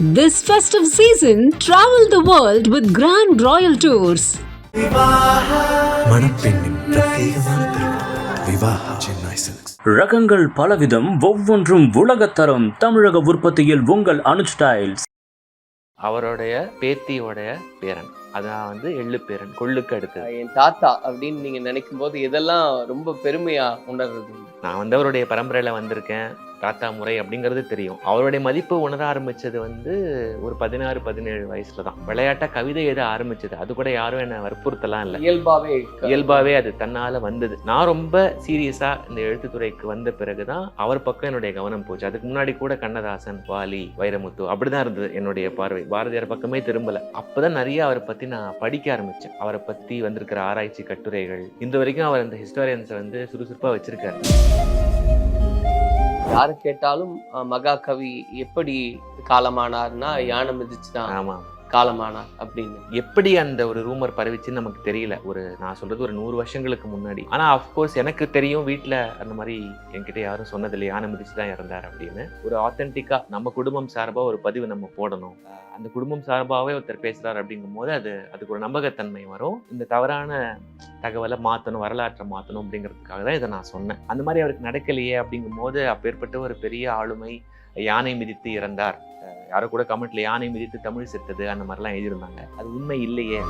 This festive season, travel the world with Grand Royal Tours. மணப்பெண்ணின் பிரத்யேகமான திருமணம் Vivaha Chennai silks. ரகங்கள் பலவிதம் ஒவ்வொன்றும் உலகத்தரம். தமிழக உற்பத்தியில் உங்கள் அனுஜ் அவருடைய பேத்தியோடைய பேரன். அதான் வந்து எள்ளு பேரன் கொள்ளுக்கு அடுத்தது. என் தாத்தா அப்படின்னு நீங்க நினைக்கும் போது இதெல்லாம் ரொம்ப பெருமையா உணர்றது. நான் வந்து அவருடைய பரம்பரையில வந்திருக்கேன். தாத்தா முறை அப்படிங்கிறது தெரியும். அவருடைய மதிப்பு உணர ஆரம்பிச்சது வந்து ஒரு பதினாறு பதினேழு வயசுல தான் விளையாட்டா கவிதை எழுத ஆரம்பிச்சது. அது கூட யாரும் என்ன வற்புறுத்தலாம் இல்லை. இயல்பாவே க- இயல்பாவே அது தன்னால வந்தது. நான் ரொம்ப சீரியஸா இந்த எழுத்துத்துறைக்கு வந்த பிறகுதான் அவர் பக்கம் என்னுடைய கவனம் போச்சு. அதுக்கு முன்னாடி கூட கண்ணதாசன் வாலி வைரமுத்து அப்படிதான் இருந்தது என்னுடைய பார்வை. பாரதியார் பக்கமே திரும்பல. அப்பதான் நிறைய அவரை பத்தி நான் படிக்க ஆரம்பிச்சேன். அவரை பத்தி வந்திருக்கிற ஆராய்ச்சி கட்டுரைகள். இந்த வரைக்கும் அவர் அந்த ஹிஸ்டாரியன்ஸை வந்து சுறுசுறுப்பா வச்சிருக்காரு. யாரு கேட்டாலும் மகாகவி எப்படி காலமானார்னா யானை மிதிச்சுதான். ஆமா காலமானார் அப்படின்னு. எப்படி அந்த ஒரு ரூமர் பரவிச்சுன்னு நமக்கு தெரியல. ஒரு நான் சொல்றது ஒரு நூறு வருஷங்களுக்கு முன்னாடி. ஆனா அஃப்கோர்ஸ் எனக்கு தெரியும் வீட்டில் அந்த மாதிரி என்கிட்ட யாரும் சொன்னதில்லை. யானை மிதிச்சு தான் இறந்தார் அப்படின்னு. ஒரு ஆத்தென்டிக்கா நம்ம குடும்பம் சார்பாக ஒரு பதிவு நம்ம போடணும். அந்த குடும்பம் சார்பாகவே ஒருத்தர் பேசுறாரு அப்படிங்கும் போது அது அதுக்கு ஒரு நம்பகத்தன்மை வரும். இந்த தவறான தகவலை மாற்றணும் வரலாற்றை மாற்றணும் அப்படிங்கிறதுக்காக தான் இதை நான் சொன்னேன். அந்த மாதிரி அவருக்கு நடக்கலையே அப்படிங்கும் போது அப்பேற்பட்ட ஒரு பெரிய ஆளுமை யானை மிதித்து இறந்தார். யாரோ கூட கமெண்ட்ல யானை மிதித்து தமிழ் செத்தது அந்த மாதிரிலாம் எழுதியிருந்தாங்க. அது உண்மை இல்லையே.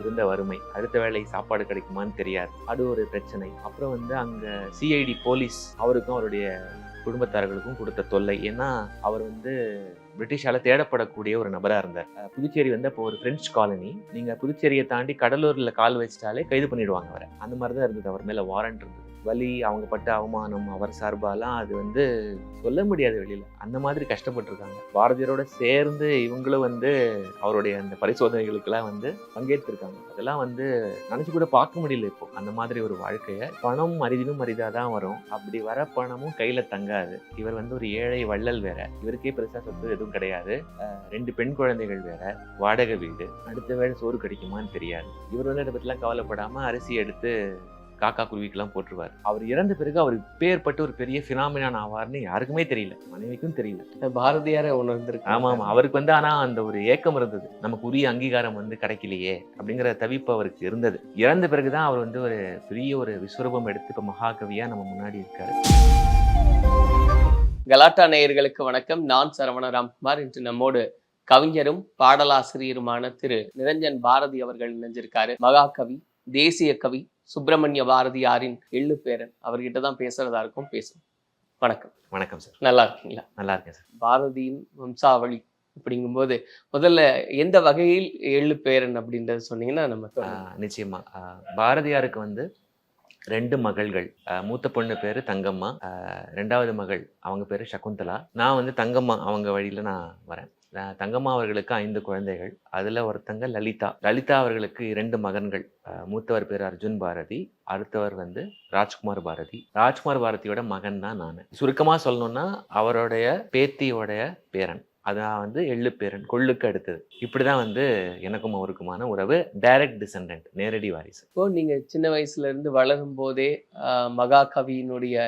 இருந்த வறுமை. அடுத்த வேளை சாப்பாடு கிடைக்குமான்னு தெரியாது. அது ஒரு பிரச்சனை. அப்புறம் வந்து அங்க சிஐடி போலீஸ் அவருக்கும் அவருடைய குடும்பத்தார்களுக்கும் கொடுத்த தொல்லை. ஏன்னா அவர் வந்து பிரிட்டிஷால தேடப்படக்கூடிய ஒரு நபரா இருந்தார். புதுச்சேரி வந்து அப்போ ஒரு பிரெஞ்சு காலனி நீங்க புதுச்சேரியை தாண்டி கடலூர்ல கால் வச்சிட்டாலே கைது பண்ணிடுவாங்க அவரை. அந்த மாதிரி தான் இருந்தது. அவர் மேல வாரண்ட் இருந்தது. வலி அவங்க பட்ட அவமானம் அவர் சார்பாலாம் அது வந்து சொல்ல முடியாது வெளியில். அந்த மாதிரி கஷ்டப்பட்டிருக்காங்க. பாரதியாரோட சேர்ந்து இவங்களும் வந்து அவருடைய அந்த பரிசோதனைகளுக்கெல்லாம் வந்து பங்கேற்றிருக்காங்க. அதெல்லாம் வந்து நினச்சி கூட பார்க்க முடியல இப்போ. அந்த மாதிரி ஒரு வாழ்க்கையை. பணம் அரிதிலும் அரிதாக தான் வரும். அப்படி வர பணமும் கையில் தங்காது. இவர் வந்து ஒரு ஏழை வள்ளல் வேற. இவருக்கே பெருசாக சொத்து எதுவும் கிடையாது. ரெண்டு பெண் குழந்தைகள் வேற. வாடகை வீடு. அடுத்த வேளை சோறு கிடைக்குமான்னு தெரியாது. இவர் வந்து அதை பற்றிலாம் கவலைப்படாமல் அரிசி எடுத்து காக்கா குருவிக்கெல்லாம் போட்டுருவார் அவர் இறந்த பிறகு அவர் பேர்பட்டு ஒரு பெரிய பினாமினான் ஆவார்னு யாருக்குமே தெரியல. மனைவிக்கும் தெரியல. பாரதியார உணர்ந்திருக்கு ஆமா ஆமா அவருக்கு வந்து ஆனா அந்த ஒரு ஏக்கம் இருந்தது. நமக்கு உரிய அங்கீகாரம் வந்து கிடைக்கலையே அப்படிங்கிற தவிப்பு அவருக்கு இருந்தது. இறந்த பிறகுதான் அவர் வந்து ஒரு பெரிய ஒரு விஸ்வரூபம் எடுத்து இப்ப மகாகவியா நம்ம முன்னாடி இருக்காரு. கலாட்டா நேயர்களுக்கு வணக்கம். நான் சரவண ராம்குமார் இன்று நம்மோடு கவிஞரும் பாடலாசிரியருமான திரு. நிரஞ்சன் பாரதி அவர்கள் இணைஞ்சிருக்காரு. மகாகவி தேசிய கவி சுப்பிரமணிய பாரதியாரின் எள்ளு பேரன். அவர்கிட்ட தான் பேசுறதா இருக்கும். பேசும் வணக்கம். வணக்கம் சார். நல்லா இருக்கீங்களா? நல்லா இருக்கேன் சார். பாரதியின் வம்சாவளி அப்படிங்கும்போது முதல்ல எந்த வகையில் எள்ளு பேரன் அப்படின்றத சொன்னீங்கன்னா நம்ம நிச்சயமா. பாரதியாருக்கு வந்து ரெண்டு மகள்கள். மூத்த பொண்ணு பேரு தங்கம்மா. ரெண்டாவது மகள் அவங்க பேரு சகுந்தலா. நான் வந்து தங்கம்மா அவங்க வழியில நான் வரேன். தங்கம்மா அவர்களுக்கு ஐந்து குழந்தைகள். அதில் ஒருத்தங்க லலிதா. லலிதா அவர்களுக்கு இரண்டு மகன்கள். மூத்தவர் பேர் அர்ஜுன் பாரதி. அடுத்தவர் வந்து ராஜ்குமார் பாரதி. ராஜ்குமார் பாரதியோட மகன் தான் நான். சுருக்கமாக சொல்லணும்னா அவருடைய பேத்தியோடைய பேரன். அதான் வந்து எள்ளு பேரன் கொள்ளுக்கு அடுத்தது. இப்படி தான் வந்து எனக்கும் அவருக்குமான உறவு. டைரக்ட் டிசெண்டன்ட் நேரடி வாரிசு. இப்போ நீங்கள் சின்ன வயசுலேருந்து வளரும் போதே மகாகவியினுடைய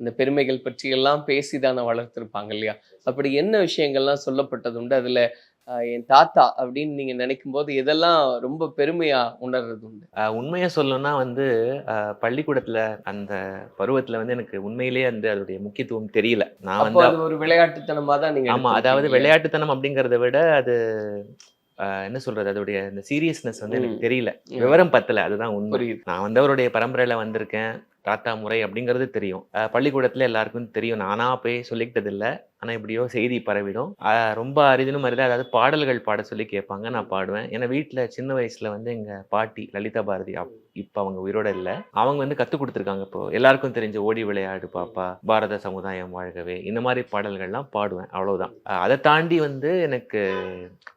இந்த பெருமைகள் பற்றி எல்லாம் பேசிதானே வளர்த்திருப்பாங்க இல்லையா? அப்படி என்ன விஷயங்கள்லாம் சொல்லப்பட்டது உண்டு அதுல என் தாத்தா அப்படின்னு நீங்க நினைக்கும் போது இதெல்லாம் ரொம்ப பெருமையா உணர்றது உண்டு ஆஹ் உண்மையை சொல்லணும்னா வந்து பள்ளிக்கூடத்துல அந்த பருவத்துல வந்து எனக்கு உண்மையிலேயே வந்து அதோடைய முக்கியத்துவம் தெரியல. நான் வந்து அது ஒரு விளையாட்டுத்தனமா தான் நீங்க ஆமா அதாவது. விளையாட்டுத்தனம் அப்படிங்கறத விட அது என்ன சொல்றது? அதோடைய அந்த சீரியஸ்னஸ் வந்து எனக்கு. தெரியல. விவரம் பத்தல அதுதான் உண்மை. நான் வந்து அவருடைய பரம்பரையில வந்திருக்கேன். தாத்தா முறை அப்படிங்கிறது தெரியும். பள்ளிக்கூடத்தில் எல்லாருக்கும் தெரியும். நானாக போய் சொல்லிக்கிட்டதில்லை. இல்ல ஆனா எப்படியோ செய்தி பரவிடும். ரொம்ப அரிதினும் அரிதா அதாவது பாடல்கள் பாட சொல்லி கேட்பாங்க நான் பாடுவேன். ஏன்னா வீட்டுல சின்ன வயசுல வந்து எங்க பாட்டி லலிதா பாரதி இப்ப அவங்க உயிரோட இல்ல. அவங்க வந்து கத்து கொடுத்துருக்காங்க இப்போ. எல்லாருக்கும் தெரிஞ்ச ஓடி விளையாடு பாப்பா பாரத சமுதாயம் வாழ்கவே இந்த மாதிரி பாடல்கள்லாம் பாடுவேன் அவ்வளவுதான். அஹ் அதை தாண்டி வந்து எனக்கு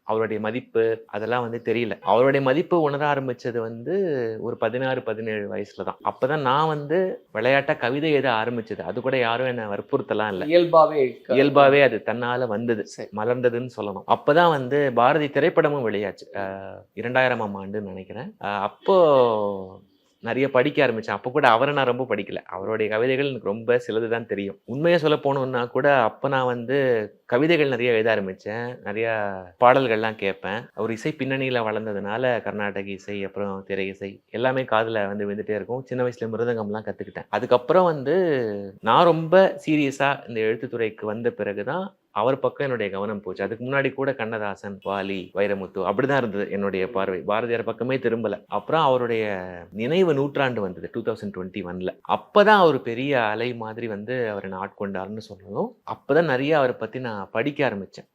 அவருடைய மதிப்பு அதெல்லாம் வந்து தெரியல. அவருடைய மதிப்பு உணர ஆரம்பிச்சது வந்து ஒரு பதினாறு பதினேழு வயசுல தான். அப்பதான் நான் வந்து விளையாட்டா கவிதை எழுத ஆரம்பிச்சது. அது கூட யாரும் என்ன வற்புறுத்தலாம் இல்ல. இயல்பாவே க- இயல்பாவே அது தன்னால வந்தது. மலர்ந்ததுன்னு சொல்லணும். அப்பதான் வந்து பாரதி திரைப்படமும் வெளியாச்சு. இரண்டாயிரமாம் ஆண்டுன்னு நினைக்கிறேன். அப்போ நிறைய படிக்க ஆரம்பித்தேன் அப்போ கூட அவரை நான் ரொம்ப படிக்கலை. அவருடைய கவிதைகள் எனக்கு ரொம்ப சிலது தான் தெரியும். உண்மையை சொல்ல போகணுன்னா கூட அப்போ நான் வந்து கவிதைகள் நிறைய எழுத ஆரம்பித்தேன் நிறையா பாடல்கள்லாம் கேட்பேன். அவர் இசை பின்னணியில் வளர்ந்ததுனால கர்நாடக இசை அப்புறம் திரை இசை எல்லாமே காதில் வந்து விழுந்துகிட்டே இருக்கும். சின்ன வயசில் மிருதங்கம்லாம் கற்றுக்கிட்டேன் அதுக்கப்புறம் வந்து நான் ரொம்ப சீரியஸாக இந்த எழுத்துத்துறைக்கு வந்த பிறகு தான் அவர் பக்கம் என்னுடைய கவனம் போச்சு. அதுக்கு முன்னாடி கூட கண்ணதாசன் வாலி வைரமுத்து அப்படிதான் இருந்தது என்னுடைய பார்வை. பாரதியார் பக்கமே திரும்பல. அப்புறம் அவருடைய நினைவு நூற்றாண்டு வந்தது டூ தௌசண்ட் டுவெண்ட்டி ஒன்ல அப்பதான் அவர் பெரிய அலை மாதிரி வந்து அவரை நான் ஆட்கொண்டாருன்னு சொல்லணும் அப்பதான் நிறைய அவரை பத்தி நான் படிக்க ஆரம்பிச்சேன்.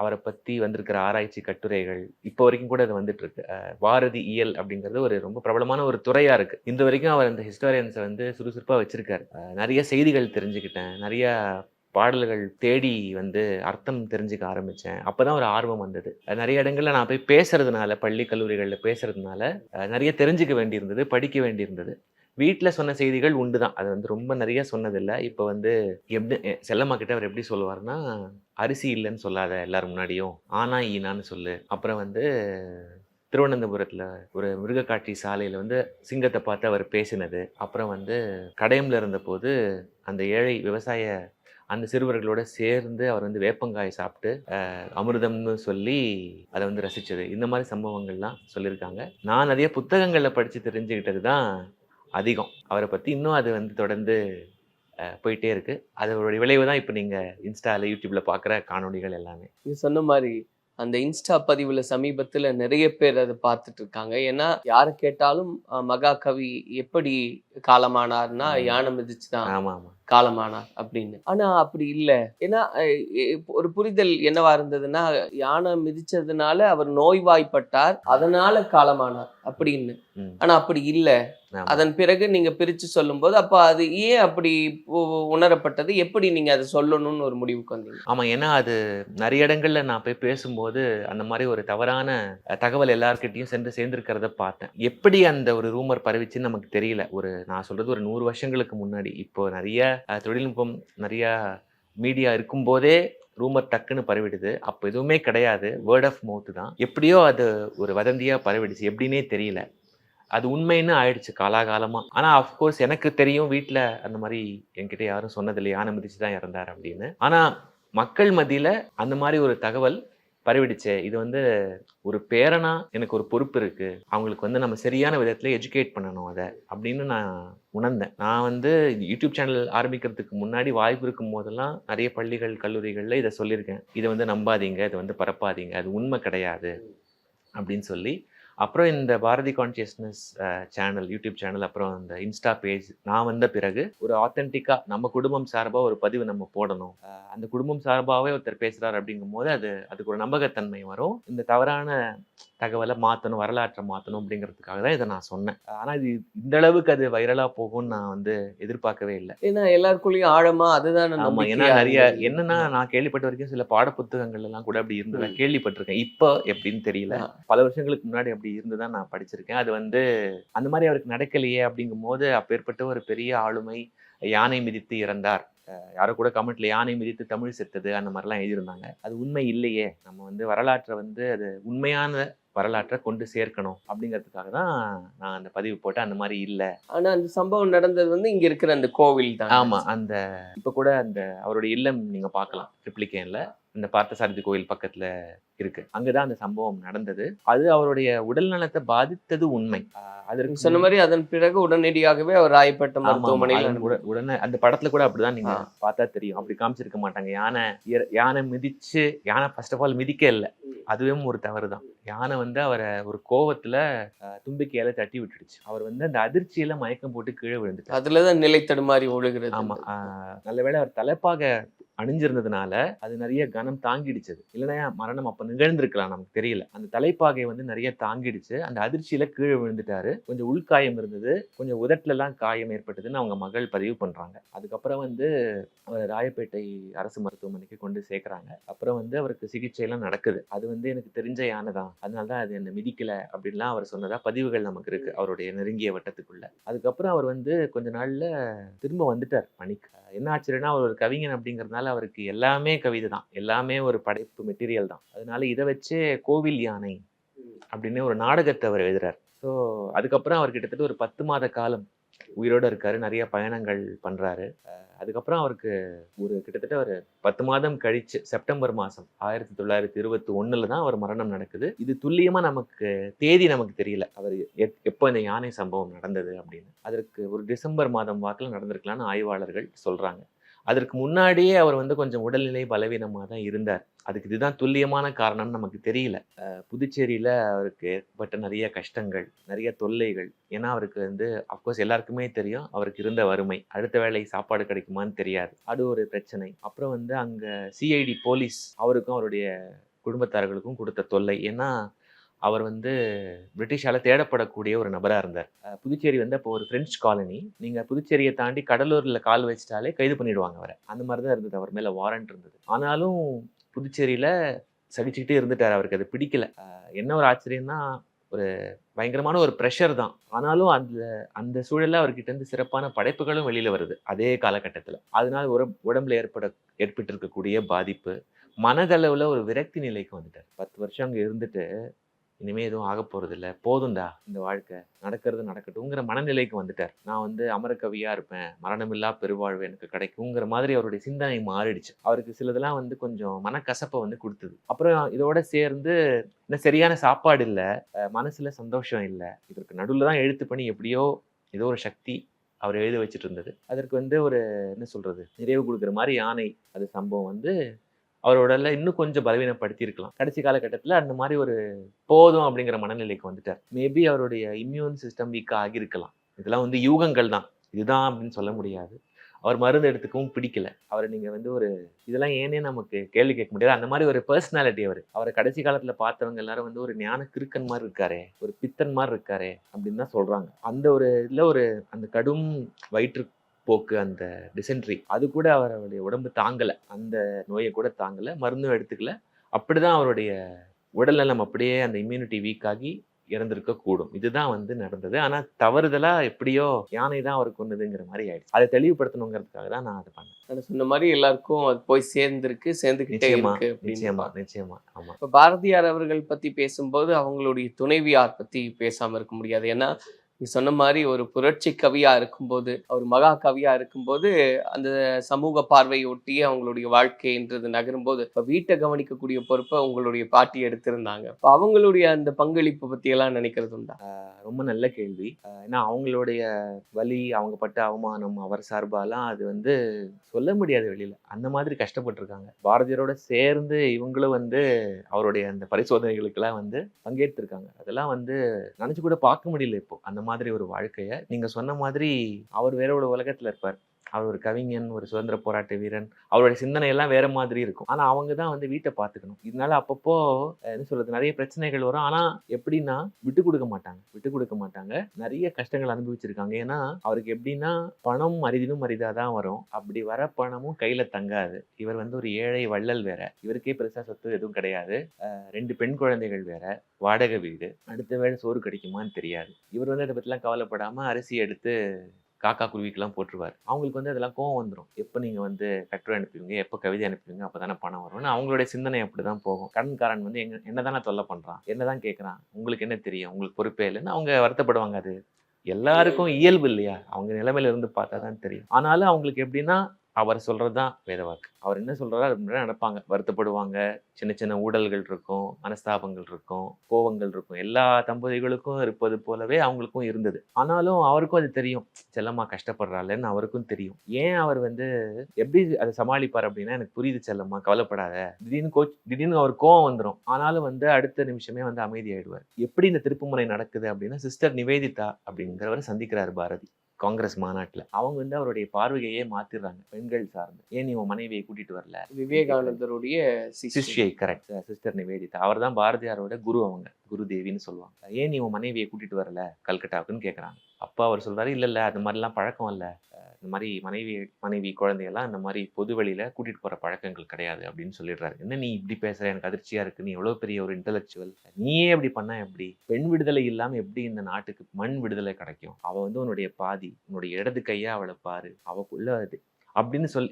அவரை பத்தி வந்திருக்கிற ஆராய்ச்சி கட்டுரைகள் இப்போ வரைக்கும் கூட அது வந்துட்டு இருக்கு பாரதி இயல் அப்படிங்கிறது ஒரு ரொம்ப பிரபலமான ஒரு துறையா இருக்கு. இந்த வரைக்கும் அவர் அந்த ஹிஸ்டாரியன்ஸை வந்து சுறுசுறுப்பா வச்சிருக்காரு. நிறைய செய்திகள் தெரிஞ்சுக்கிட்டேன். நிறைய பாடல்கள் தேடி வந்து அர்த்தம் தெரிஞ்சுக்க ஆரம்பித்தேன் அப்போ தான் ஒரு ஆர்வம் வந்தது. நிறைய இடங்களில் நான் போய் பேசுறதுனால பள்ளி கல்லூரிகளில் பேசுகிறதுனால நிறைய தெரிஞ்சுக்க வேண்டியிருந்தது படிக்க வேண்டியிருந்தது. வீட்டில் சொன்ன செய்திகள் உண்டு தான். அது வந்து ரொம்ப நிறைய சொன்னதில்லை. இப்போ வந்து எப்படி எ- செல்லம்மா கிட்ட அவர் எப்படி சொல்லுவார்னா அரிசி இல்லைன்னு சொல்லாத எல்லாரும் முன்னாடியும் ஆனா ஈனான்னு சொல்லு. அப்புறம் வந்து திருவனந்தபுரத்தில் ஒரு மிருகக்காட்சி சாலையில் வந்து சிங்கத்தை பார்த்து அவர் பேசினது. அப்புறம் வந்து கடையம்ல இருந்தபோது அந்த ஏழை விவசாய அந்த சிறுவர்களோட சேர்ந்து அவர் வந்து வேப்பங்காய் சாப்பிட்டு அமிர்தம்னு சொல்லி அதை வந்து ரசித்தது இந்த மாதிரி சம்பவங்கள்லாம் சொல்லியிருக்காங்க. நான் நிறைய புத்தகங்களில் படித்து தெரிஞ்சுக்கிட்டது தான் அதிகம். அவரை பற்றி இன்னும் அது வந்து தொடர்ந்து போயிட்டே இருக்குது அதோட விளைவு தான் இப்போ நீங்கள் இன்ஸ்டாவில் யூடியூப்பில் பார்க்குற காணொளிகள் எல்லாமே. இது சொன்ன மாதிரி அந்த இன்ஸ்டா பதிவுல சமீபத்துல நிறைய பேர் அதை பார்த்துட்டு இருக்காங்க. ஏன்னா யாரை கேட்டாலும் மகாகவி எப்படி காலமானார்னா. யானை மிதிச்சுதான் ஆமா ஆமா. காலமானார் அப்படின்னு. ஆனா அப்படி இல்ல. ஏன்னா ஒரு புரிதல் என்னவா இருந்ததுன்னா யானை மிதிச்சதுனால அவர் நோய்வாய்ப்பட்டார் அதனால காலமானார். அப்படின்னு. ஆனா அப்படி இல்ல. அதன் பிறகு நீங்க பிரிச்சு சொல்லும்போது அப்ப அது ஏன் அப்படி உணரப்பட்டது? எப்படி நீங்க அதை சொல்லணும்னு ஒரு முடிவுக்கு வந்தீங்க? ஆமா ஏன்னா அது நிறைய இடங்கள்ல நான் போய் பேசும்போது அந்த மாதிரி ஒரு தவறான தகவல் எல்லார்கிட்டயும் சென்று சேர்ந்திருக்கிறத பார்த்தேன். எப்படி அந்த ஒரு ரூமர் பரவிச்சுன்னு நமக்கு தெரியல. ஒரு நான் சொல்றது ஒரு நூறு வருஷங்களுக்கு முன்னாடி. இப்போ நிறைய தொழில்நுட்பம் நிறைய மீடியா இருக்கும்போதே ரூமர் டக்குன்னு பரவிடுது. அப்போ எதுவுமே கிடையாது. வேர்ட் ஆஃப் மவுத் தான். எப்படியோ அது ஒரு வதந்தியா பரவிடுச்சு. எப்படின்னே தெரியல. அது உண்மைன்னு ஆயிடுச்சு காலாகாலமா. ஆனா அஃப்கோர்ஸ் எனக்கு தெரியும். வீட்ல அந்த மாதிரி என்கிட்ட யாரும் சொன்னதில்லை. யானை மிதிச்சு தான் இறந்தார் அப்படின்னு. ஆனா மக்கள் மத்தியில அந்த மாதிரி ஒரு தகவல் பரவிடுச்சே. இது வந்து ஒரு பேரனா எனக்கு ஒரு பொறுப்பு இருக்கு. அவங்களுக்கு வந்து நம்ம சரியான விதத்துல எஜுகேட் பண்ணணும் அதை அப்படின்னு நான் உணர்ந்தேன். நான் வந்து யூடியூப் சேனல் ஆரம்பிக்கிறதுக்கு முன்னாடி வாய்ப்பு இருக்கும் போதெல்லாம் நிறைய பள்ளிகள் கல்லூரிகளில் இதை சொல்லியிருக்கேன். இதை வந்து நம்பாதீங்க இதை வந்து பரப்பாதீங்க. அது உண்மை கிடையாது அப்படின்னு சொல்லி அப்புறம் இந்த Bharathi consciousness channel YouTube channel அப்புறம் இந்த இன்ஸ்டா பேஜ் நான் வந்த பிறகு ஒரு ஆத்தென்டிக்காக நம்ம குடும்பம் சார்பாக ஒரு பதிவு நம்ம போடணும். அந்த குடும்பம் சார்பாகவே ஒருத்தர் பேசுகிறார் அப்படிங்கும் போது அது அதுக்கு ஒரு நம்பகத்தன்மை வரும். இந்த தவறான தகவலை மாற்றணும் வரலாற்றை மாற்றணும் அப்படிங்கிறதுக்காக தான் இதை நான் சொன்னேன். ஆனால் இது இந்த அளவுக்கு அது வைரலாக போகும்னு நான் வந்து எதிர்பார்க்கவே இல்லை. ஏன்னா எல்லாருக்குள்ளயும் ஆழமா அதுதானே ஆமா ஏன்னா நிறைய. என்னன்னா நான் கேள்விப்பட்ட வரைக்கும் சில பாட புத்தகங்கள் எல்லாம் கூட அப்படி இருந்ததா கேள்விப்பட்டிருக்கேன். இப்போ எப்படின்னு தெரியல. பல வருஷங்களுக்கு முன்னாடி அப்படி இருந்துதான் நான் படிச்சிருக்கேன். அது வந்து அந்த மாதிரி அவருக்கு நடக்கலையே அப்படிங்கும் போது அப்பேற்பட்ட ஒரு பெரிய ஆளுமை யானை மிதித்து இறந்தார். யாரோ கூட கமெண்ட்ல யானை மிதித்து தமிழ் செத்தது அந்த மாதிரிலாம் எழுதியிருந்தாங்க. அது உண்மை இல்லையே. நம்ம வந்து வரலாற்றை வந்து அது உண்மையான வரலாற்றை கொண்டு சேர்க்கணும் அப்படிங்கிறதுக்காக தான் நான் அந்த பதிவு போட்டேன். அந்த மாதிரி இல்லை. ஆனா அந்த சம்பவம் நடந்தது வந்து இங்க இருக்கிற அந்த கோவில் தான். ஆமா அந்த இப்ப கூட அந்த அவருடைய இல்லம் நீங்க பார்க்கலாம். ட்ரிப்ளிகேன்ல இந்த பார்த்தசாரதி கோயில் பக்கத்துல இருக்கு. அங்கதான் அந்த சம்பவம் நடந்தது. அது அவருடைய உடல் நலத்தை பாதித்தது உண்மை. அதற்கு சொன்ன மாதிரி அதன் பிறகு உடனடியாகவே அவர் ராயப்பட்ட. மருத்துவமனையில் உடனே அந்த படத்துல கூட அப்படிதான் நீங்க. பார்த்தா தெரியும். அப்படி காமிச்சிருக்க மாட்டாங்க. யானை யானை மிதிச்சு யானை ஃபர்ஸ்ட் ஆஃப் ஆல் மிதிக்க இல்லை அதுவே ஒரு தவறு தான் யானை வந்து அவரை ஒரு கோவத்துல தும்பிக்கையால தட்டி விட்டுடுச்சு. அவர் வந்து அந்த அதிர்ச்சியில மயக்கம் போட்டு கீழே விழுந்துட்டார். அதுலதான் நிலை தடுமாறி ஒழுகிறது ஆமா ஆஹ் நல்லவேளை அவர் தலைப்பாக அணிஞ்சிருந்ததுனால அது நிறைய கனம் தாங்கிடுச்சது. இல்லைன்னா மரணம் அப்போ நிகழ்ந்திருக்கலாம் நமக்கு தெரியல. அந்த தலைப்பாகை வந்து நிறைய தாங்கிடுச்சு. அந்த அதிர்ச்சியில கீழே விழுந்துட்டாரு. கொஞ்சம் உள்காயம் இருந்தது. கொஞ்சம் உதட்டிலலாம் காயம் ஏற்பட்டதுன்னு அவங்க மகள் பதிவு பண்றாங்க. அதுக்கப்புறம் வந்து அவர் ராயப்பேட்டை அரசு மருத்துவமனைக்கு கொண்டு சேர்க்குறாங்க. அப்புறம் வந்து அவருக்கு சிகிச்சை எல்லாம் நடக்குது. அது வந்து எனக்கு தெரிஞ்ச யானை தான் அதனால தான் அது என்ன மிதிக்கல அப்படின்லாம் அவர் சொன்னதா பதிவுகள் நமக்கு இருக்கு. அவருடைய நெருங்கிய வட்டத்துக்குள்ள. அதுக்கப்புறம் அவர் வந்து கொஞ்ச நாள்ல திரும்ப வந்துட்டார் பணிக்கு. என்ன ஆச்சுன்னா அவர் ஒரு கவிஞன் அப்படிங்கிறதுனால அவருக்கு எல்லாமே கவிதை தான் எல்லாமே ஒரு படைப்பு மெட்டீரியல் தான். அதனால இதை வச்சு கோவில் யானை அப்படின்னு ஒரு நாடகத்தை அவர் எழுதுறார். ஸோ அதுக்கப்புறம் அவர் கிட்டத்தட்ட ஒரு பத்து மாத காலம் உயிரோட இருக்காரு. நிறைய பயணங்கள் பண்றாரு. அஹ் அதுக்கப்புறம் அவருக்கு ஒரு கிட்டத்தட்ட ஒரு பத்து மாதம் கழிச்சு செப்டம்பர் மாதம் ஆயிரத்தி தொள்ளாயிரத்தி இருபத்தி ஒண்ணுல தான் அவர் மரணம் நடக்குது. இது துல்லியமா நமக்கு தேதி நமக்கு தெரியல. அவர் எப்- எப்போ இந்த யானை சம்பவம் நடந்தது அப்படின்னு. அதற்கு ஒரு டிசம்பர் மாதம் வாக்கில் நடந்திருக்கலாம்னு ஆய்வாளர்கள் சொல்றாங்க. அதற்கு முன்னாடியே அவர் வந்து கொஞ்சம் உடல்நிலை பலவீனமாக தான் இருந்தார். அதுக்கு இதுதான் துல்லியமான காரணம்னு நமக்கு தெரியல. புதுச்சேரியில் அவருக்கு ஏற்பட்ட நிறைய கஷ்டங்கள் நிறைய தொல்லைகள். ஏன்னா அவருக்கு வந்து அஃப்கோர்ஸ் எல்லாருக்குமே தெரியும். அவருக்கு இருந்த வறுமை. அடுத்த வேலை சாப்பாடு கிடைக்குமான்னு தெரியாது. அது ஒரு பிரச்சனை. அப்புறம் வந்து அங்கே சிஐடி போலீஸ் அவருக்கும் அவருடைய குடும்பத்தார்களுக்கும் கொடுத்த தொல்லை. ஏன்னா அவர் வந்து பிரிட்டிஷால் தேடப்படக்கூடிய ஒரு நபராக இருந்தார். புதுச்சேரி வந்து அப்போ ஒரு பிரெஞ்சு காலனி நீங்கள் புதுச்சேரியை தாண்டி கடலூரில் கால் வச்சிட்டாலே கைது பண்ணிடுவாங்க அவரை. அந்த மாதிரி தான் இருந்தது. அவர் மேலே வாரண்ட் இருந்தது. ஆனாலும் புதுச்சேரியில் சகிச்சுக்கிட்டே இருந்துட்டார் அவருக்கு. அது பிடிக்கல. என்ன ஒரு ஆச்சரியம்னா ஒரு பயங்கரமான ஒரு ப்ரெஷர் தான். ஆனாலும் அந்த அந்த சூழலில் அவர்கிட்ட இருந்து சிறப்பான படைப்புகளும் வெளியில் வருது. அதே காலகட்டத்தில். அதனால் உரம் உடம்புல ஏற்பட ஏற்பட்டிருக்கக்கூடிய பாதிப்பு மனதளவில் ஒரு விரக்தி நிலைக்கு வந்துட்டார். பத்து வருஷம் அங்கே இருந்துட்டு இனிமேல் எதுவும் ஆக போகிறதில்ல போதும்டா இந்த வாழ்க்கை. நடக்கிறது நடக்கட்டும்ங்கிற மனநிலைக்கு வந்துட்டார். நான் வந்து அமரக்கவியாக இருப்பேன். மரணமில்லா பெருவாழ்வு எனக்கு கிடைக்குங்கிற மாதிரி அவருடைய சிந்தனை மாறிடுச்சு. அவருக்கு சிலதெல்லாம் வந்து கொஞ்சம் மனக்கசப்பை வந்து கொடுத்தது. அப்புறம் இதோட சேர்ந்து இன்னும் சரியான சாப்பாடு இல்லை. மனசில் சந்தோஷம் இல்லை. இதற்கு நடுவில் தான் எழுத்து பண்ணி எப்படியோ ஏதோ ஒரு சக்தி அவர் எழுத வச்சுட்டு இருந்தது. அதற்கு வந்து ஒரு என்ன சொல்கிறது நிறைவு கொடுக்குற மாதிரி யானை அது சம்பவம் வந்து அவர் உடலை இன்னும் கொஞ்சம் பலவீனப்படுத்தி இருக்கலாம் கடைசி காலகட்டத்தில் அந்த மாதிரி ஒரு போதும் அப்படிங்கிற மனநிலைக்கு வந்துட்டார். மேபி அவருடைய இம்யூன் சிஸ்டம் வீக்காக ஆகியிருக்கலாம். இதெல்லாம் வந்து யூகங்கள் தான். இதுதான் அப்படின்னு சொல்ல முடியாது. அவர் மருந்து எடுத்துக்கவும் பிடிக்கல. அவரை நீங்கள் வந்து ஒரு இதெல்லாம் ஏனே நமக்கு கேள்வி கேட்க முடியாது. அந்த மாதிரி ஒரு பர்சனாலிட்டி அவர். அவரை கடைசி காலத்தில் பார்த்தவங்க எல்லாரும் வந்து ஒரு ஞான கிருக்கன் மாதிரி இருக்காரு ஒரு பித்தன் மாதிரி இருக்காரு அப்படின்னு தான் சொல்கிறாங்க அந்த ஒரு இதில் ஒரு அந்த கடும் வயிற்று போக்கு அந்த டிசென்ட்ரி அது கூட அவருடைய உடம்பு தாங்கல. அந்த நோயை கூட தாங்கல. மருந்தும் எடுத்துக்கல. அப்படிதான் அவருடைய உடல்நலம் அப்படியே அந்த இம்யூனிட்டி வீக் ஆகி இறந்திருக்க கூடும். இதுதான் வந்து நடந்தது. ஆனா தவறுதலா எப்படியோ யானை தான் அவர் கொன்னதுங்கிற மாதிரி ஆயிடுச்சு. அதை தெளிவுபடுத்தணுங்கிறதுக்காக தான் நான் அதை பண்ணேன். சொன்ன மாதிரி எல்லாருக்கும் அது போய் சேர்ந்திருக்கு சேர்ந்துகிட்டே நிச்சயமா இருக்கு நிச்சயமா நிச்சயமா. ஆமா. இப்ப பாரதியார் அவர்கள் பத்தி பேசும்போது அவங்களுடைய துணைவியார் பத்தி பேசாம இருக்க முடியாது. ஏன்னா நீ சொன்ன மாதிரி ஒரு புரட்சி கவியாக இருக்கும்போது ஒரு மகா கவியாக இருக்கும்போது அந்த சமூக பார்வையை ஒட்டியே அவங்களுடைய வாழ்க்கைன்றது நகரும்போது இப்போ வீட்டை கவனிக்கக்கூடிய பொறுப்பை உங்களுடைய பாட்டி எடுத்திருந்தாங்க. இப்போ அவங்களுடைய அந்த பங்களிப்பு பற்றியெல்லாம் நினைக்கிறது உண்டா ரொம்ப நல்ல கேள்வி. ஏன்னா அவங்களுடைய வலி அவங்க பட்ட அவமானம் அவர் சார்பாலாம் அது வந்து சொல்ல முடியாது வெளியில். அந்த மாதிரி கஷ்டப்பட்டிருக்காங்க. பாரதியரோட சேர்ந்து இவங்களும் வந்து அவருடைய அந்த பரிசோதனைகளுக்கெல்லாம் வந்து பங்கேற்றிருக்காங்க. அதெல்லாம் வந்து நினச்சி கூட பார்க்க முடியல இப்போ. அந்த மாதிரி ஒரு வாழ்க்கைய நீங்க சொன்ன மாதிரி அவர் வேற ஒரு உலகத்துல இருப்பார். அவர் ஒரு கவிஞன் ஒரு சுதந்திர போராட்ட வீரன். அவருடைய சிந்தனை எல்லாம் வேற மாதிரி இருக்கும். ஆனா அவங்க தான் வந்து வீட்டை பார்த்துக்கணும். இதனால அப்பப்போ என்ன சொல்றது நிறைய பிரச்சனைகள் வரும். ஆனா எப்படின்னா விட்டு கொடுக்க மாட்டாங்க. விட்டு கொடுக்க மாட்டாங்க. நிறைய கஷ்டங்கள் அனுபவிச்சிருக்காங்க. ஏன்னா அவருக்கு எப்படின்னா பணம் அரிதினும் அரிதாக தான் வரும். அப்படி வர பணமும் கையில தங்காது. இவர் வந்து ஒரு ஏழை வள்ளல் வேற. இவருக்கே பெருசா சொத்து எதுவும் கிடையாது. ரெண்டு பெண் குழந்தைகள் வேற. வாடகை வீடு. அடுத்த வேலை சோறு கிடைக்குமான்னு தெரியாது. இவர் வந்து அதை பத்திலாம் கவலைப்படாம அரிசி எடுத்து காக்கா குருவிக்கெல்லாம் போட்டுருவார். அவங்களுக்கு வந்து அதெல்லாம் கோவம் வந்துடும் எப்போ நீங்கள் வந்து கட்டுரை அனுப்புவீங்க எப்போ கவிதை அனுப்புவீங்க அப்போ தானே பணம் வரும்னு. அவங்களுடைய சிந்தனை அப்படி தான் போகும். கடன்காரன் வந்து எங்க என்ன தானே தொல்லை பண்ணுறான் என்ன தான் கேட்குறான் உங்களுக்கு என்ன தெரியும்? உங்களுக்கு பொறுப்பே இல்லைன்னு அவங்க வருத்தப்படுவாங்க. அது எல்லாருக்கும் இயல்பு இல்லையா? அவங்க நிலைமையில இருந்து பார்த்தா தான் தெரியும். ஆனாலும் அவங்களுக்கு எப்படின்னா அவர் சொல்கிறது தான் வேதவாக்கு அவர் என்ன சொல்கிறாரோ அது முன்னாடி நடப்பாங்க. வருத்தப்படுவாங்க. சின்ன சின்ன ஊடல்கள் இருக்கும் மனஸ்தாபங்கள் இருக்கும் கோவங்கள் இருக்கும். எல்லா தம்பதிகளுக்கும் இருப்பது போலவே அவங்களுக்கும் இருந்தது. ஆனாலும் அவருக்கும் அது தெரியும். செல்லம்மா கஷ்டப்படுறாள்னு அவருக்கும் தெரியும். ஏன் அவர் வந்து எப்படி அதை சமாளிப்பார் அப்படின்னா எனக்கு புரியுது செல்லம்மா கவலைப்படாத. திடீர்னு கோச் திடீர்னு அவர் கோவம் வந்துடும் ஆனாலும் வந்து அடுத்த நிமிஷமே வந்து அமைதியாயிடுவார். எப்படி இந்த திருப்புமுறை நடக்குது அப்படின்னா சிஸ்டர் நிவேதிதா அப்படிங்கிறவரை சந்திக்கிறார் பாரதி. காங்கிரஸ் மாநாட்டுல. அவங்க வந்து அவருடைய பார்வையே மாத்திடுறாங்க பெண்கள் சார்ந்து. ஏன் நீ உன் மனைவியை கூட்டிட்டு வரல? விவேகானந்தருடைய சிஷ்யை. கரெக்ட் சிஸ்டர் நிவேதிதா அவர் தான் பாரதியாரோட குரு அவங்க குரு தேவின்னு சொல்லுவாங்க. ஏன் நீ உன் மனைவியை கூட்டிட்டு வரல? கல்கட்டாவுக்குன்னு கேக்குறாங்க. அப்பா அவர் சொல்கிறாரு இல்லை இல்லை அது மாதிரிலாம் பழக்கம் இல்லை. இந்த மாதிரி மனைவி மனைவி குழந்தையெல்லாம் இந்த மாதிரி பொது வழியில் கூட்டிகிட்டு போகிற பழக்கங்கள் கிடையாது அப்படின்னு சொல்லிடுறாரு. என்ன நீ இப்படி பேசுகிற எனக்கு அதிர்ச்சியாக இருக்குது நீ எவ்வளோ பெரிய ஒரு இன்டலெக்சுவல் நீயே அப்படி பண்ண எப்படி? பெண் விடுதலை இல்லாமல் எப்படி இந்த நாட்டுக்கு மண் விடுதலை கிடைக்கும்? அவள் வந்து உன்னுடைய பாதி உன்னுடைய இடது கையாக அவளை பாரு. அவக்குள்ள அது அப்படின்னு சொல்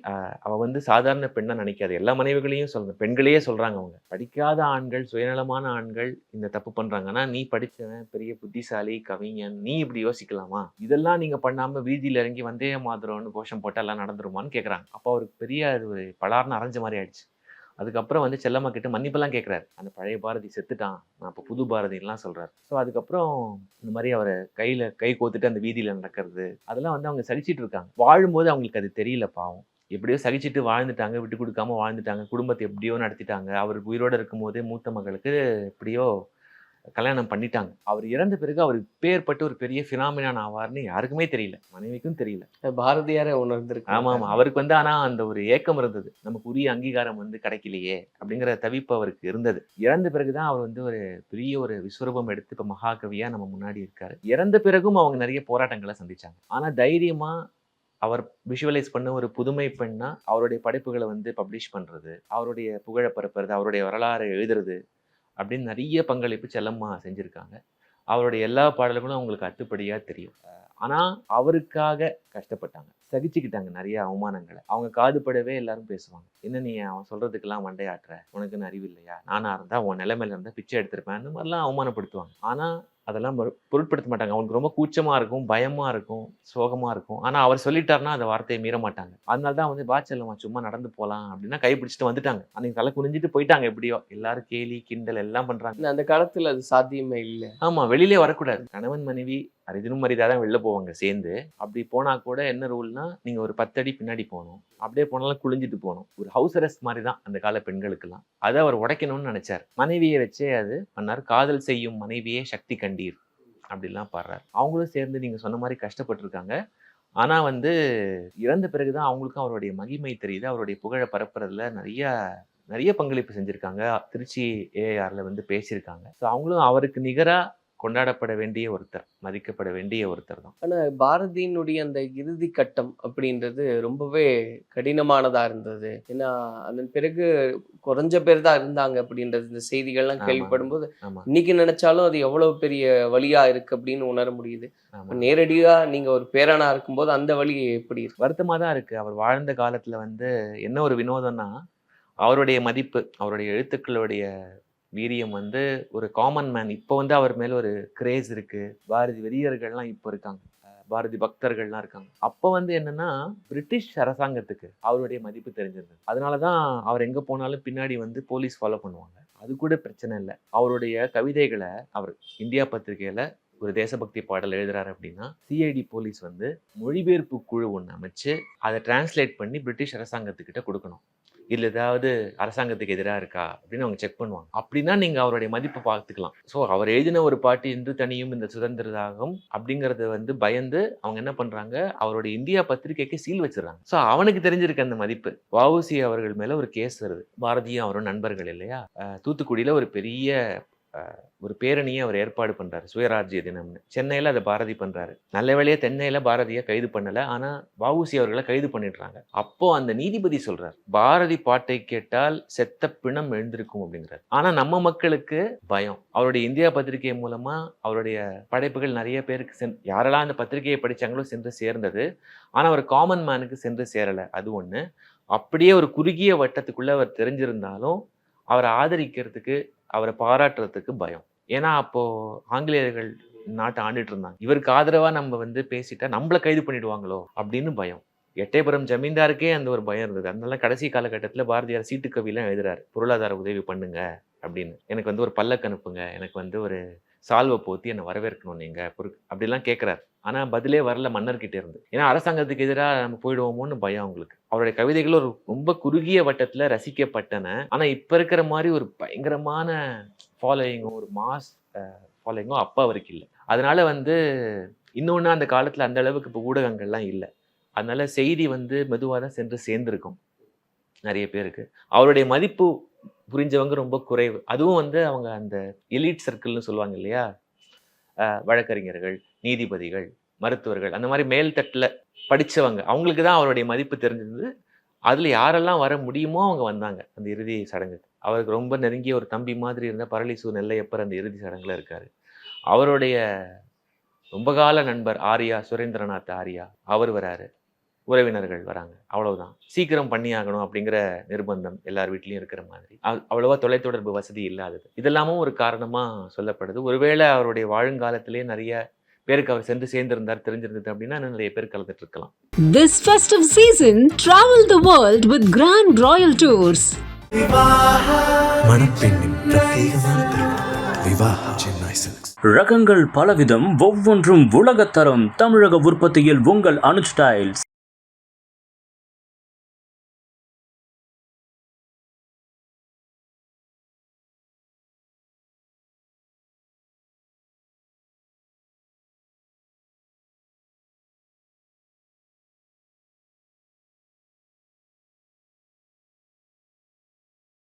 அவள் வந்து சாதாரண பெண்ணாக நினைக்காது. எல்லா மனைவிகளையும் சொல்லணும் பெண்களையே சொல்கிறாங்க அவங்க. படிக்காத ஆண்கள் சுயநலமான ஆண்கள் இந்த தப்பு பண்ணுறாங்கன்னா நீ படித்தவன் பெரிய புத்திசாலி கவிஞன் நீ இப்படி யோசிக்கலாமா? இதெல்லாம் நீங்கள் பண்ணாமல் வீதியில் இறங்கி வந்தே மாதிரம்னு கோஷம் போட்டா எல்லாம் நடந்துருமான்னு கேட்குறாங்க அப்போ அவருக்கு பெரிய அது ஒரு பலார்னு அரைஞ்ச மாதிரி ஆயிடுச்சு. அதுக்கப்புறம் வந்து செல்லம்மா கிட்ட மன்னிப்பெல்லாம் கேட்குறாரு அந்த பழைய பாரதி செத்துட்டான். நான் இப்போ புது பாரதிலாம் சொல்கிறார் ஸோ அதுக்கப்புறம் இந்த மாதிரி அவரை கையில் கை கோத்துட்டு அந்த வீதியில் நடக்கிறது அதெல்லாம் வந்து அவங்க சகிச்சிட்டு இருக்காங்க. வாழும்போது அவங்களுக்கு அது தெரியல பாவம். எப்படியோ சகிச்சிட்டு வாழ்ந்துட்டாங்க விட்டு கொடுக்காம வாழ்ந்துட்டாங்க குடும்பத்தை எப்படியோ நடத்திட்டாங்க. அவர் உயிரோட இருக்கும்போது மூத்த மகளுக்கு எப்படியோ கல்யாணம் பண்ணிட்டாங்க. அவர் இறந்த பிறகு அவருக்கு பேர்பட்டு ஒரு பெரிய ஃபினாமினான் ஆவார்னு யாருக்குமே தெரியல. மனைவிக்கும் தெரியல. பாரதியாரை உணர்ந்திருக்கு ஆமா ஆமா. அவருக்கு வந்து ஆனா அந்த ஒரு ஏக்கம் இருந்தது. நமக்கு உரிய அங்கீகாரம் வந்து கிடைக்கலையே அப்படிங்கிற தவிப்பு அவருக்கு இருந்தது. இறந்த பிறகுதான் அவர் வந்து ஒரு பெரிய ஒரு விஸ்வரூபம் எடுத்து இப்ப மகாகவியா நம்ம முன்னாடி இருக்காரு. இறந்த பிறகும் அவங்க நிறைய போராட்டங்களை சந்திச்சாங்க. ஆனா தைரியமா அவர் விஷுவலைஸ் பண்ண ஒரு புதுமை பெண்ணா அவருடைய படைப்புகளை வந்து பப்ளிஷ் பண்றது அவருடைய புகழை பரப்புறது அவருடைய வரலாறை எழுதுறது அப்படின்னு நிறைய பங்களிப்பு செல்லம்மா செஞ்சுருக்காங்க. அவருடைய எல்லா பாடல்களும் அவங்களுக்கு அத்துப்படியாக தெரியும். ஆனால் அவருக்காக கஷ்டப்பட்டாங்க. சகிச்சுக்கிட்டாங்க நிறைய அவமானங்களை. அவங்க காதுபடவே எல்லாரும் பேசுவாங்க. என்ன நீ அவன் சொல்கிறதுக்கெல்லாம் மண்டையாட்டுற உனக்குன்னு அறிவு இல்லையா? நானாக இருந்தால் உன் நிலைமையில இருந்தால் பிச்சை எடுத்திருப்பேன். அந்த மாதிரிலாம் அவமானப்படுத்துவாங்க. ஆனால் அதெல்லாம் பொரு- பொருட்படுத்த மாட்டாங்க. அவங்களுக்கு ரொம்ப கூச்சமா இருக்கும் பயமா இருக்கும் சோகமா இருக்கும். ஆனா அவர் சொல்லிட்டாருன்னா அந்த வார்த்தையை மீற மாட்டாங்க. அதனால தான் வந்து பாச்சல்லம்மா சும்மா நடந்து போலாம் அப்படின்னா கை பிடிச்சிட்டு வந்துட்டாங்க. அன்னைக்கு தலை குனிஞ்சிட்டு போயிட்டாங்க எப்படியோ. எல்லாரும் கேலி கிண்டல் எல்லாம் பண்றாங்க. அந்த காலத்துல அது சாத்தியமே இல்லை. ஆமா வெளியிலே வரக்கூடாது. கணவன் மனைவி அரிதினும் மரியாதை தான் வெளில போவாங்க சேர்ந்து. அப்படி போனால் கூட என்ன ரூல்னா நீங்கள் ஒரு பத்தடி பின்னாடி போகணும். அப்படியே போனாலும் குளிஞ்சிட்டு போகணும். ஒரு ஹவுஸ் அரெஸ்ட் மாதிரி தான் அந்த கால பெண்களுக்கெல்லாம். அதை அவர் உடைக்கணும்னு நினச்சார். மனைவியை வச்சே அது பண்ணார். காதல் செய்யும் மனைவியே சக்தி கண்டீர் அப்படிலாம் பாடுறார். அவங்களும் சேர்ந்து நீங்கள் சொன்ன மாதிரி கஷ்டப்பட்டிருக்காங்க. ஆனால் வந்து இறந்த பிறகுதான் அவங்களுக்கும் அவருடைய மகிமை தெரியுது. அவருடைய புகழை பரப்புறதுல நிறைய நிறைய பங்களிப்பு செஞ்சுருக்காங்க. திருச்சி ஏஆரில் வந்து பேசியிருக்காங்க. ஸோ அவங்களும் அவருக்கு நிகராக கொண்டாடப்பட வேண்டிய ஒருத்தர் மதிக்கப்பட வேண்டிய ஒருத்தர் தான். ஆனா பாரதியினுடைய அந்த இறுதி கட்டம் அப்படின்றது ரொம்பவே கடினமானதா இருந்தது. ஏன்னா அதன் பிறகு குறைஞ்ச பேர் தான் இருந்தாங்க அப்படின்றது இந்த செய்திகள்லாம் ஆமா. கேள்விப்படும் போது ஆமா. இன்னைக்கு நினைச்சாலும் அது எவ்வளவு பெரிய வழியா இருக்கு அப்படின்னு உணர முடியுது. ஆமா நேரடியா நீங்க ஒரு பேரனா இருக்கும்போது அந்த வழி எப்படி இருக்கு? வருத்தமாக தான் இருக்கு. அவர் வாழ்ந்த காலத்துல வந்து என்ன ஒரு வினோதம்னா அவருடைய மதிப்பு அவருடைய எழுத்துக்களுடைய வீரியம் வந்து ஒரு காமன் மேன் இப்போ வந்து அவர் மேல ஒரு கிரேஸ் இருக்கு. பாரதி வெறியர்கள்லாம் இப்போ இருக்காங்க. பாரதி பக்தர்கள்லாம் இருக்காங்க. அப்போ வந்து என்னன்னா பிரிட்டிஷ் அரசாங்கத்துக்கு அவருடைய மதிப்பு தெரிஞ்சிருந்தது. அதனால தான் அவர் எங்கே போனாலும் பின்னாடி வந்து போலீஸ் ஃபாலோ பண்ணுவாங்க. அது கூட பிரச்சனை இல்லை. அவருடைய கவிதைகளை அவர் இந்தியா பத்திரிகையில் ஒரு தேசபக்தி பாடல் எழுதுறாரு அப்படின்னா சிஐடி போலீஸ் வந்து மொழிபெயர்ப்பு குழு ஒன்று அமைச்சு அதை டிரான்ஸ்லேட் பண்ணி பிரிட்டிஷ் அரசாங்கத்துக்கிட்ட கொடுக்கணும். இதில் ஏதாவது அரசாங்கத்துக்கு எதிராக இருக்கா? அப்படின்னு அவங்க செக் பண்ணுவாங்க. அப்படின்னா நீங்கள் அவருடைய மதிப்பை பார்த்துக்கலாம். ஸோ அவர் எழுதின ஒரு பாட்டு இன்று தனியும் இந்த சுதந்திரதாகும் அப்படிங்கிறத வந்து பயந்து அவங்க என்ன பண்ணுறாங்க அவருடைய இந்தியா பத்திரிகைக்கு சீல் வச்சிடறாங்க. ஸோ அவனுக்கு தெரிஞ்சிருக்கு அந்த மதிப்பு. வவுசி அவர்கள் மேலே ஒரு கேஸ் வருது. பாரதியும் அவரும் நண்பர்கள் இல்லையா? தூத்துக்குடியில் ஒரு பெரிய ஒரு பேரணியை அவர் ஏற்பாடு பண்ணுறாரு சுயராஜ்ய தினம்னு. சென்னையில் அதை பாரதி பண்ணுறாரு நல்ல வேலையாக தென்னையில் பாரதியை கைது பண்ணலை ஆனால் வஉசி அவர்களை கைது பண்ணிடுறாங்க. அப்போ அந்த நீதிபதி சொல்கிறார் பாரதி பாட்டை கேட்டால் செத்த பிணம் எழுந்திருக்கும் அப்படிங்கிறார். ஆனால் நம்ம மக்களுக்கு பயம். அவருடைய இந்தியா பத்திரிகை மூலமாக அவருடைய படைப்புகள் நிறைய பேருக்கு சென் யாரெல்லாம் அந்த பத்திரிகையை படித்தாங்களோ சென்று சேர்ந்தது. ஆனால் அவர் காமன் மேனுக்கு சென்று சேரலை அது ஒன்று அப்படியே ஒரு குறுகிய வட்டத்துக்குள்ளே அவர் தெரிஞ்சிருந்தாலும் அவரை ஆதரிக்கிறதுக்கு அவரை பாராட்டுறதுக்கு பயம். ஏன்னா அப்போது ஆங்கிலேயர்கள் நாட்டை ஆண்டுட்டு இருந்தாங்க. இவருக்கு ஆதரவாக நம்ம வந்து பேசிட்டா நம்மள கைது பண்ணிடுவாங்களோ அப்படின்னு பயம். எட்டயபுரம் ஜமீன்தாருக்கே அந்த ஒரு பயம் இருந்தது. அதனால கடைசி காலகட்டத்தில் பாரதியார் சீட்டு கவிலாம் எழுதுறாரு. பொருளாதார உதவி பண்ணுங்க அப்படின்னு. எனக்கு வந்து ஒரு பல்லக்கு அனுப்புங்க. எனக்கு வந்து ஒரு சால்வை போத்தி என்னை வரவேற்கணும் நீங்கள் பொறு- அப்படிலாம் கேட்குறாரு ஆனால் பதிலே வரல மன்னர்கிட்ட இருந்து. ஏன்னா அரசாங்கத்துக்கு எதிராக நம்ம போயிடுவோமோன்னு பயம் அவங்களுக்கு. அவருடைய கவிதைகள் ஒரு ரொம்ப குறுகிய வட்டத்தில் ரசிக்கப்பட்டன. ஆனால் இப்போ இருக்கிற மாதிரி ஒரு பயங்கரமான ஃபாலோயிங்கும் ஒரு மாஸ் ஃபாலோயிங்கும் அப்போ அவருக்கு இல்லை. அதனால வந்து இன்னொன்று அந்த காலத்தில் அந்த அளவுக்கு இப்போ ஊடகங்கள்லாம் இல்லை. அதனால செய்தி வந்து மெதுவாக தான் சென்று சேர்ந்துருக்கும். நிறைய பேருக்கு. அவருடைய மதிப்பு புரிஞ்சவங்க ரொம்ப குறைவு. அதுவும் வந்து அவங்க அந்த எலிட் சர்க்கிள்னு சொல்லுவாங்க இல்லையா? வழக்கறிஞர்கள் நீதிபதிகள் மருத்துவர்கள் அந்த மாதிரி மேல்தட்டில் படித்தவங்க அவங்களுக்கு தான் அவருடைய மதிப்பு தெரிஞ்சிருந்தது. அதில் யாரெல்லாம் வர முடியுமோ அவங்க வந்தாங்க அந்த இறுதி சடங்குக்கு அவருக்கு ரொம்ப நெருங்கிய ஒரு தம்பி மாதிரி இருந்த பரளிசு நெல்லையப்பர் அந்த இறுதி சடங்குல இருக்கார். அவருடைய ரொம்ப கால நண்பர் ஆர்யா சுரேந்திரநாத் ஆர்யா அவர் வராரு. உறவினர்கள் வராங்க. அவ்வளவுதான். சீக்கிரம் பண்ணியாகணும் அப்படிங்கிற நிர்பந்தம் எல்லார் வீட்லயும் இருக்கிற மாதிரி. அவ்- அவ்வளவா தொலைத்தொடர்பு வசதி இல்லாதது. இதெல்லாமும் ஒரு காரணமா சொல்லப்படுது. ஒருவேளை அவருடைய வாழுங்காலத்திலே நிறைய பேருக்கு அவர் சென்று சேர்ந்திருந்தார் தெரிஞ்சிருந்தது அப்படின்னா நிறைய பேர் கலந்துட்டு இருக்கலாம் This festive season, travel the world with Grand Royal Tours. மணப்பெண்ணின் பிரத்யேகமான திருமணம் விவாஹா சென்னை சில்க்ஸ். ரகங்கள் பலவிதம் ஒவ்வொன்றும் உலகத்தரம் தமிழக உற்பத்தியில் உங்கள் அனுஜ் டைல்ஸ்.